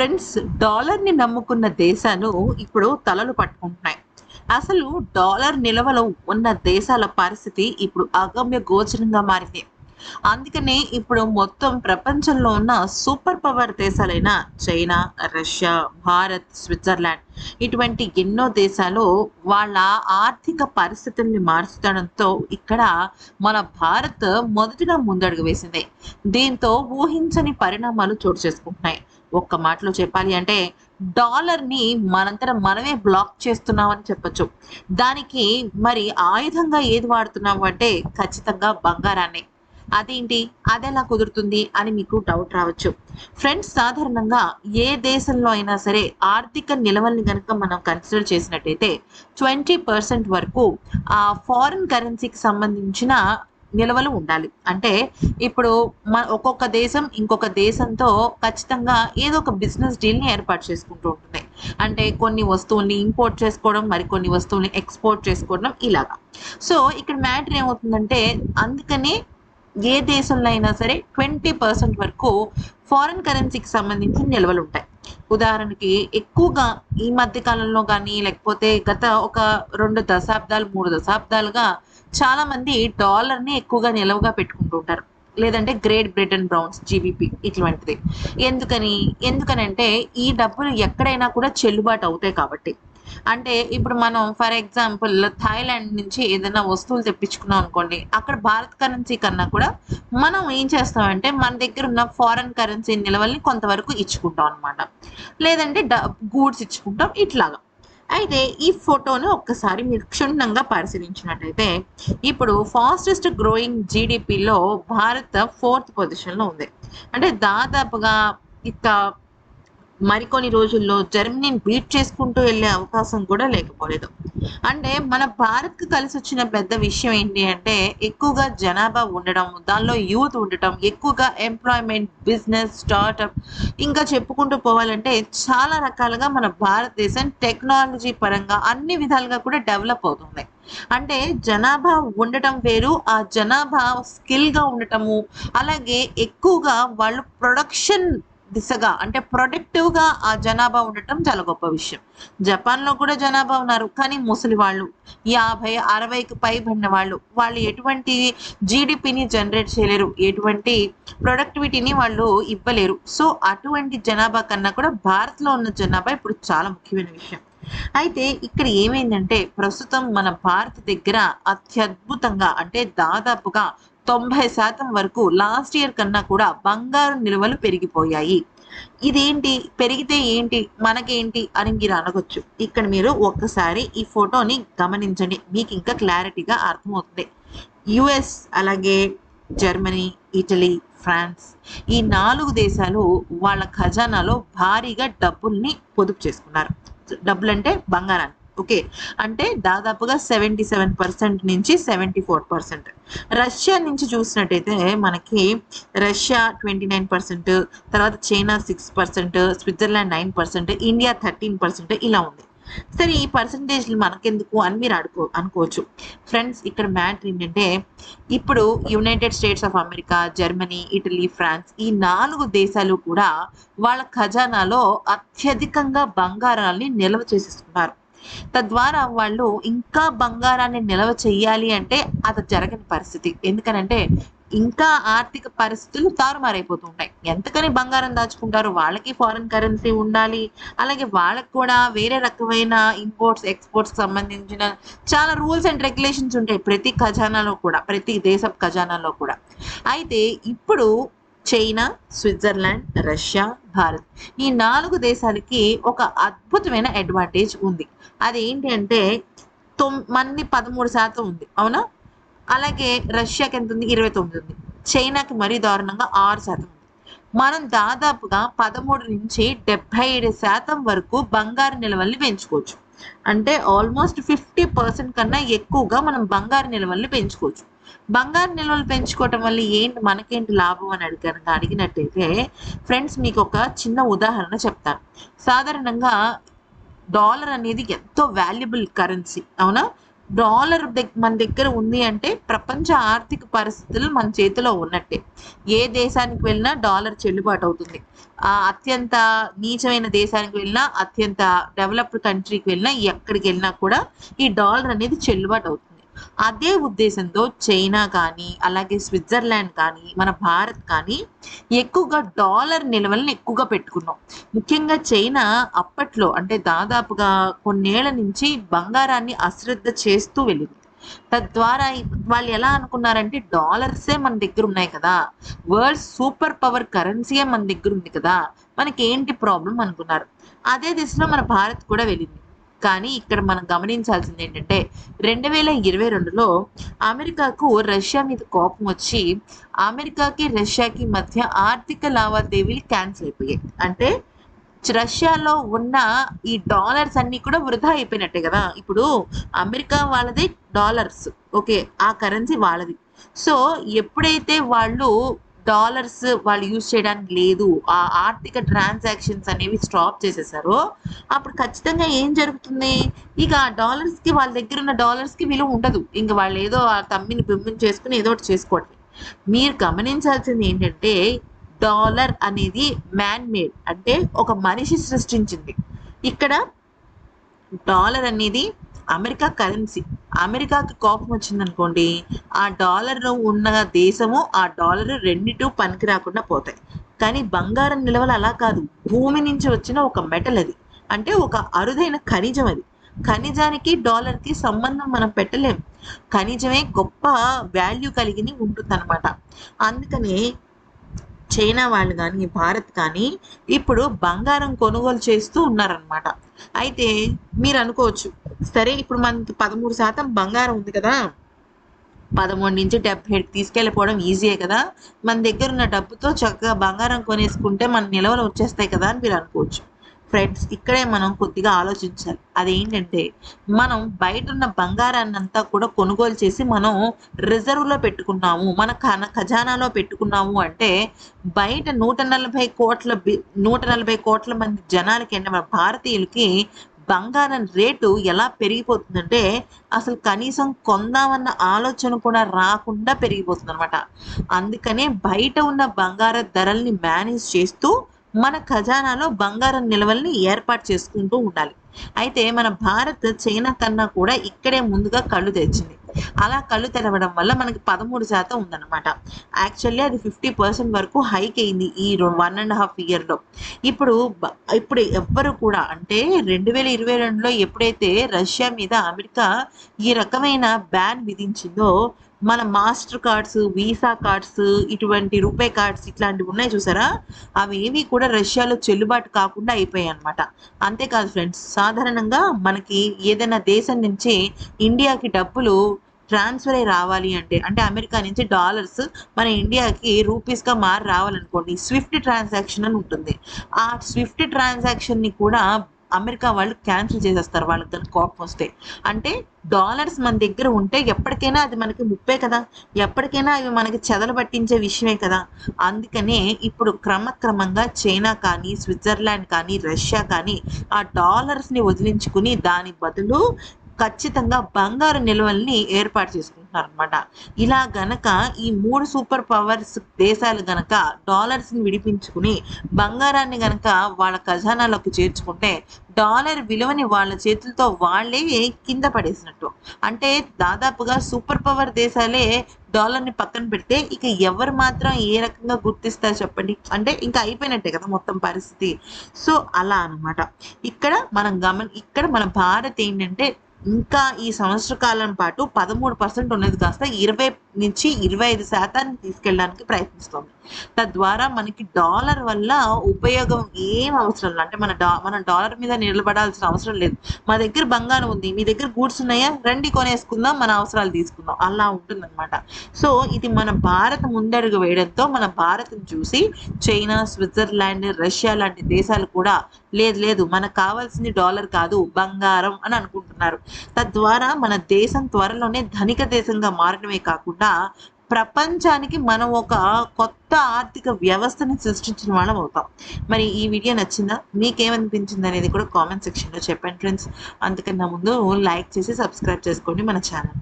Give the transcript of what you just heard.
Friends డాలర్ని నమ్ముకున్న దేశాలు ఇప్పుడు తలలు పట్టుకుంటున్నాయి. అసలు డాలర్ నిల్వలో ఉన్న దేశాల పరిస్థితి ఇప్పుడు అగమ్య గోచరంగా మారింది. అందుకనే ఇప్పుడు మొత్తం ప్రపంచంలో ఉన్న సూపర్ పవర్ దేశాలైన చైనా రష్యా భారత్ స్విట్జర్లాండ్ ఇటువంటి ఎన్నో దేశాలు వాళ్ళ ఆర్థిక పరిస్థితుల్ని మార్చడంతో ఇక్కడ మన భారత్ మొదటిగా ముందడుగు వేసింది. దీంతో ఊహించని పరిణామాలు చోటు చేసుకుంటున్నాయి. ఒక్క మాటలో చెప్పాలి అంటే డాలర్ని మనంతరం మనమే బ్లాక్ చేస్తున్నామని చెప్పచ్చు. దానికి మరి ఆయుధంగా ఏది వాడుతున్నాము అంటే ఖచ్చితంగా బంగారాన్ని. అదేంటి? అదెలా కుదురుతుంది అని మీకు డౌట్ రావచ్చు. ఫ్రెండ్స్ సాధారణంగా ఏ దేశంలో అయినా సరే ఆర్థిక నిలవల్ని కనుక మనం కన్సిడర్ చేసినట్టయితే ట్వంటీ పర్సెంట్ వరకు ఆ ఫారిన్ కరెన్సీకి సంబంధించిన నిల్వలు ఉండాలి. అంటే ఇప్పుడు మన ఒక్కొక్క దేశం ఇంకొక దేశంతో ఖచ్చితంగా ఏదో ఒక బిజినెస్ డీల్ని ఏర్పాటు చేసుకుంటూ ఉంటుంది. అంటే కొన్ని వస్తువుల్ని ఇంపోర్ట్ చేసుకోవడం మరి కొన్ని వస్తువుల్ని ఎక్స్పోర్ట్ చేసుకోవడం ఇలాగా. సో ఇక్కడ మ్యాటర్ ఏమవుతుందంటే అందుకనే ఏ దేశంలో అయినా సరే ట్వంటీ పర్సెంట్ వరకు ఫారిన్ కరెన్సీకి సంబంధించిన నిల్వలు ఉంటాయి. ఉదాహరణకి ఎక్కువగా ఈ మధ్య కాలంలో కానీ లేకపోతే గత ఒక రెండు దశాబ్దాలు మూడు దశాబ్దాలుగా చాలా మంది డాలర్ని ఎక్కువగా నిలవగా పెట్టుకుంటూ ఉంటారు. లేదంటే గ్రేట్ బ్రిటన్ బ్రౌన్స్ జీబీపీ ఇటువంటిది ఎందుకని? ఎందుకనంటే ఈ డబ్బులు ఎక్కడైనా కూడా చెల్లుబాటు అవుతాయి కాబట్టి. అంటే ఇప్పుడు మనం ఫర్ ఎగ్జాంపుల్ థాయిలాండ్ నుంచి ఏదైనా వస్తువులు తెప్పించుకున్నాం అనుకోండి అక్కడ భారత్ కరెన్సీ కన్నా కూడా మనం ఏం చేస్తామంటే మన దగ్గర ఉన్న ఫారెన్ కరెన్సీ నిలవల్ని కొంతవరకు ఇచ్చుకుంటాం అనమాట లేదంటే గూడ్స్ ఇచ్చుకుంటాం ఇట్లాగా. అయితే ఈ ఫోటోను ఒక్కసారి మీరు క్షుణ్ణంగా పరిశీలించినట్టయితే ఇప్పుడు ఫాస్టెస్ట్ గ్రోయింగ్ జీడిపిలో భారత్ ఫోర్త్ పొజిషన్లో ఉంది. అంటే దాదాపుగా ఇక మరికొన్ని రోజుల్లో జర్మనీని బీట్ చేసుకుంటూ వెళ్ళే అవకాశం కూడా లేకపోలేదు. అంటే మన భారత్కి కలిసి వచ్చిన పెద్ద విషయం ఏంటి అంటే ఎక్కువగా జనాభా ఉండడం దానిలో యూత్ ఉండటం ఎక్కువగా ఎంప్లాయ్మెంట్ బిజినెస్ స్టార్టప్ ఇంకా చెప్పుకుంటూ పోవాలంటే చాలా రకాలుగా మన భారతదేశం టెక్నాలజీ పరంగా అన్ని విధాలుగా కూడా డెవలప్ అవుతుంది. అంటే జనాభా ఉండటం వేరు ఆ జనాభా స్కిల్గా ఉండటము అలాగే ఎక్కువగా వాళ్ళు ప్రొడక్షన్ దిశగా అంటే ప్రొడక్టివ్గా ఆ జనాభా ఉండటం చాలా గొప్ప విషయం. జపాన్లో కూడా జనాభా ఉన్నారు కానీ ముసలి వాళ్ళు యాభై అరవైకి పైబడిన వాళ్ళు వాళ్ళు ఎటువంటి జీడిపిని జనరేట్ చేయలేరు ఎటువంటి ప్రొడక్టివిటీని వాళ్ళు ఇవ్వలేరు. సో అటువంటి జనాభా కన్నా కూడా భారత్లో ఉన్న జనాభా ఇప్పుడు చాలా ముఖ్యమైన విషయం. అయితే ఇక్కడ ఏమైందంటే ప్రస్తుతం మన భారత్ దగ్గర అత్యద్భుతంగా అంటే దాదాపుగా తొంభై శాతం వరకు లాస్ట్ ఇయర్ కన్నా కూడా బంగారు నిల్వలు పెరిగిపోయాయి. ఇదేంటి? పెరిగితే ఏంటి? మనకేంటి? అని మీరు అనగొచ్చు ఇక్కడ మీరు ఒక్కసారి ఈ ఫోటోని గమనించండి. మీకు ఇంకా క్లారిటీగా అర్థమవుతుంది. యుఎస్ అలాగే జర్మనీ ఇటలీ ఫ్రాన్స్ ఈ నాలుగు దేశాలు వాళ్ళ ఖజానాలో భారీగా డబ్బుల్ని పొదుపు చేసుకున్నారు. డబ్బులు అంటే బంగారాన్ని. ఓకే. అంటే దాదాపుగా సెవెంటీ సెవెన్ పర్సెంట్ నుంచి సెవెంటీ ఫోర్ పర్సెంట్. రష్యా నుంచి చూసినట్టయితే మనకి రష్యా ట్వంటీ నైన్ పర్సెంట్ తర్వాత China six percent Switzerland nine percent India thirteen percent ఇలా ఉంది. సరే ఈ పర్సంటేజ్లు మనకెందుకు అని మీరు అనుకో అనుకోవచ్చు. ఫ్రెండ్స్ ఇక్కడ మ్యాటర్ ఏంటంటే ఇప్పుడు United States of America Germany Italy France ఈ నాలుగు దేశాలు కూడా వాళ్ళ ఖజానాలో అత్యధికంగా బంగారాన్ని నిల్వ చేసేస్తున్నారు. తద్వారా వాళ్ళు ఇంకా బంగారాన్ని నిల్వ చెయ్యాలి అంటే అది జరగని పరిస్థితి. ఎందుకనంటే ఇంకా ఆర్థిక పరిస్థితులు తారుమారైపోతుంటాయి. ఎంతకని బంగారం దాచుకుంటారు? వాళ్ళకి ఫారిన్ కరెన్సీ ఉండాలి. అలాగే వాళ్ళకి కూడా వేరే రకమైన ఇంపోర్ట్స్ ఎక్స్పోర్ట్స్ సంబంధించిన చాలా రూల్స్ అండ్ రెగ్యులేషన్స్ ఉంటాయి ప్రతి ఖజానాలో కూడా ప్రతి దేశ ఖజానాలో కూడా. అయితే ఇప్పుడు చైనా స్విట్జర్లాండ్ రష్యా భారత్ ఈ నాలుగు దేశాలకి ఒక అద్భుతమైన అడ్వాంటేజ్ ఉంది. అది ఏంటి అంటే తొమ్ మన్ని పదమూడు శాతం ఉంది అవునా? అలాగే రష్యాకి ఎంత ఉంది? ఇరవై తొమ్మిది ఉంది. చైనాకి మరీ దారుణంగా ఆరు శాతం ఉంది. మనం దాదాపుగా పదమూడు నుంచి డెబ్బై ఏడు శాతం వరకు బంగారు నిల్వల్ని పెంచుకోవచ్చు. అంటే ఆల్మోస్ట్ ఫిఫ్టీ పర్సెంట్ కన్నా ఎక్కువగా మనం బంగారు నిల్వల్ని పెంచుకోవచ్చు. బంగారు నిల్వలు పెంచుకోవటం వల్ల ఏంటి మనకేంటి లాభం అని అడిగాను అడిగినట్టయితే ఫ్రెండ్స్ మీకు ఒక చిన్న ఉదాహరణ చెప్తాను. సాధారణంగా డాలర్ అనేది ఎంతో వాల్యుబుల్ కరెన్సీ. అవునా? డాలర్ మన దగ్గర ఉంది అంటే ప్రపంచ ఆర్థిక పరిస్థితులు మన చేతిలో ఉన్నట్టే. ఏ దేశానికి వెళ్ళినా డాలర్ చెల్లుబాటు అవుతుంది. ఆ అత్యంత నీచమైన దేశానికి వెళ్ళినా అత్యంత డెవలప్డ్ కంట్రీకి వెళ్ళినా ఎక్కడికి వెళ్ళినా కూడా ఈ డాలర్ అనేది చెల్లుబాటు అవుతుంది. అదే ఉద్దేశంతో చైనా కానీ అలాగే స్విట్జర్లాండ్ కానీ మన భారత్ కానీ ఎక్కువగా డాలర్ నిల్వలను ఎక్కువగా పెట్టుకున్నాం. ముఖ్యంగా చైనా అప్పట్లో అంటే దాదాపుగా కొన్నేళ్ళ నుంచి బంగారాన్ని అశ్రద్ధ చేస్తూ వెళ్ళింది. తద్వారా వాళ్ళు ఎలా అనుకున్నారంటే డాలర్సే మన దగ్గర ఉన్నాయి కదా. వరల్డ్ సూపర్ పవర్ కరెన్సీయే మన దగ్గర ఉంది కదా. మనకి ఏంటి ప్రాబ్లం అనుకున్నారు. అదే దిశలో మన భారత్ కూడా వెళ్ళింది. కానీ ఇక్కడ మనం గమనించాల్సింది ఏంటంటే రెండు వేల ఇరవై రెండులో అమెరికాకు రష్యా మీద కోపం వచ్చి అమెరికాకి రష్యాకి మధ్య ఆర్థిక లావాదేవీలు క్యాన్సిల్ అయిపోయాయి. అంటే రష్యాలో ఉన్న ఈ డాలర్స్ అన్ని కూడా వృధా అయిపోయినట్టే కదా. ఇప్పుడు అమెరికా వాళ్ళది డాలర్స్. ఓకే ఆ కరెన్సీ వాళ్ళది. సో ఎప్పుడైతే వాళ్ళు డాలర్స్ వాళ్ళు యూజ్ చేయడానికి లేదు. ఆ ఆర్థిక ట్రాన్సాక్షన్స్ అనేవి స్టాప్ చేసేసారు. అప్పుడు ఖచ్చితంగా ఏం జరుగుతుంది? ఇక ఆ వాళ్ళ దగ్గర ఉన్న డాలర్స్కి విలువ ఉండదు. ఇంక వాళ్ళు ఏదో ఆ తమ్మిని బిమ్మిని చేసుకుని ఏదో ఒకటి చేసుకోవట్లేదు మీరు గమనించాల్సింది ఏంటంటే డాలర్ అనేది మ్యాన్ మేడ్ అంటే ఒక మనిషి సృష్టించింది. ఇక్కడ డాలర్ అనేది అమెరికా కరెన్సీ. అమెరికాకి కోపం వచ్చిందనుకోండి ఆ డాలర్ ఉన్న దేశము ఆ డాలర్ రెండిటు పనికి రాకుండా పోతాయి. కానీ బంగారం నిలవలు అలా కాదు. భూమి నుంచి వచ్చిన ఒక మెటల్ అది. అంటే ఒక అరుదైన ఖనిజం అది. ఖనిజానికి డాలర్కి సంబంధం మనం పెట్టలేం. ఖనిజమే గొప్ప వాల్యూ కలిగి ఉంటుందన్నమాట. అందుకనే చైనా వాళ్ళు కానీ భారత్ కానీ ఇప్పుడు బంగారం కొనుగోలు చేస్తూ ఉన్నారనమాట అయితే మీరు అనుకోవచ్చు సరే ఇప్పుడు మనకి పదమూడు శాతం బంగారం ఉంది కదా. పదమూడు నుంచి డెబ్బై ఏడు తీసుకెళ్ళిపోవడం ఈజీయే కదా. మన దగ్గర ఉన్న డబ్బుతో చక్కగా బంగారం కొనేసుకుంటే మన నిలవలు వచ్చేస్తాయి కదా అని మీరు అనుకోవచ్చు. ఫ్రెండ్స్ ఇక్కడే మనం కొద్దిగా ఆలోచించాలి. అదేంటంటే మనం బయట ఉన్న బంగారాన్ని అంతా కూడా కొనుగోలు చేసి మనం రిజర్వ్లో పెట్టుకున్నాము. మన ఖన ఖజానాలో పెట్టుకున్నాము అంటే బయట నూట నలభై కోట్ల బి- నూట నలభై కోట్ల మంది జనాలకి అంటే మన భారతీయులకి బంగారం రేటు ఎలా పెరిగిపోతుందంటే అసలు కనీసం కొందామన్న ఆలోచన కూడా రాకుండా పెరిగిపోతుంది అనమాట అందుకనే బయట ఉన్న బంగార ధరల్ని మేనేజ్ చేస్తూ మన ఖజానాలో బంగారం నిల్వల్ని ఏర్పాటు చేసుకుంటూ ఉండాలి. అయితే మన భారత్ చైనా కన్నా కూడా ఇక్కడే ముందుగా కళ్ళు తెచ్చింది అలా కళ్ళు తెరవడం వల్ల మనకి పదమూడు శాతం ఉందన్నమాట. యాక్చువల్లీ అది ఫిఫ్టీ పర్సెంట్ వరకు హైక్ అయింది ఈ వన్ అండ్ హాఫ్ ఇయర్లో ఇప్పుడు ఇప్పుడు ఎవ్వరు కూడా అంటే రెండు వేల ఇరవై రెండులో ఎప్పుడైతే రష్యా మీద అమెరికా ఈ రకమైన బ్యాన్ విధించిందో మన మాస్టర్ కార్డ్స్ వీసా కార్డ్స్ ఇటువంటి రూపే కార్డ్స్ ఇట్లాంటివి ఉన్నాయి చూసారా? అవి ఏవి కూడా రష్యాలో చెల్లుబాటు కాకుండా అయిపోయాయి అనమాట అంతేకాదు ఫ్రెండ్స్ సాధారణంగా మనకి ఏదైనా దేశం నుంచి ఇండియాకి డబ్బులు ట్రాన్స్ఫర్ అయి రావాలి అంటే అంటే అమెరికా నుంచి డాలర్స్ మన ఇండియాకి రూపీస్గా మారి రావాలనుకోండి స్విఫ్ట్ ట్రాన్సాక్షన్ అని ఉంటుంది. ఆ స్విఫ్ట్ ట్రాన్సాక్షన్ని కూడా అమెరికా వాళ్ళు క్యాన్సిల్ చేసేస్తారు వాళ్ళకి దాని కోపం వస్తే. అంటే డాలర్స్ మన దగ్గర ఉంటే ఎప్పటికైనా అది మనకి ముప్పే కదా. ఎప్పటికైనా అవి మనకి చెదలు పట్టించే విషయమే కదా. అందుకనే ఇప్పుడు క్రమక్రమంగా చైనా కానీ స్విట్జర్లాండ్ కానీ రష్యా కానీ ఆ డాలర్స్ని వదిలించుకుని దాని బదులు ఖచ్చితంగా బంగారు నిల్వల్ని ఏర్పాటు చేసుకుంటున్నారు అనమాట ఇలా గనక ఈ మూడు సూపర్ పవర్స్ దేశాలు గనక డాలర్స్ని విడిపించుకుని బంగారాన్ని గనక వాళ్ళ ఖజానాలోకి చేర్చుకుంటే డాలర్ విలువని వాళ్ళ చేతులతో వాళ్ళే కింద పడేసినట్టు. అంటే దాదాపుగా సూపర్ పవర్ దేశాలే డాలర్ని పక్కన పెడితే ఇక ఎవరు మాత్రం ఏ రకంగా గుర్తిస్తారు చెప్పండి? అంటే ఇంకా అయిపోయినట్టే కదా మొత్తం పరిస్థితి. సో అలా అన్నమాట. ఇక్కడ మనం గమన ఇక్కడ మన భారత్ ఏంటంటే ఇంకా ఈ సంవత్సర కాలం పాటు పదమూడు పర్సెంట్ ఉన్నది కాస్త ఇరవై నుంచి ఇరవై ఐదు శాతానికి తీసుకెళ్ళడానికి ప్రయత్నిస్తుంది. తద్వారా మనకి డాలర్ వల్ల ఉపయోగం ఏం అవసరం లేదు. అంటే మన డా మన డాలర్ మీద నిలబడాల్సిన అవసరం లేదు. మా దగ్గర బంగారం ఉంది మీ దగ్గర గూడ్స్ ఉన్నాయా? రండి కొనేసుకుందాం మన అవసరాలు తీసుకుందాం. అలా ఉంటుందన్నమాట. సో ఇది మన భారత్ ముందడుగు వేయడంతో మన భారత్ని చూసి చైనా స్విట్జర్లాండ్ రష్యా లాంటి దేశాలు కూడా లేదు లేదు మనకు కావాల్సింది డాలర్ కాదు బంగారం అని అనుకుంటున్నారు. తద్వారా మన దేశం త్వరలోనే ధనిక దేశంగా మారడమే కాకుండా ప్రపంచానికి మనం ఒక కొత్త ఆర్థిక వ్యవస్థని సృష్టించిన వాళ్ళం అవుతాం. మరి ఈ వీడియో నచ్చిందా? మీకేమనిపించింది అనేది కూడా కామెంట్ సెక్షన్లో చెప్పండి ఫ్రెండ్స్. అందుకన్నా ముందు లైక్ చేసి సబ్స్క్రైబ్ చేసుకోండి మన ఛానల్.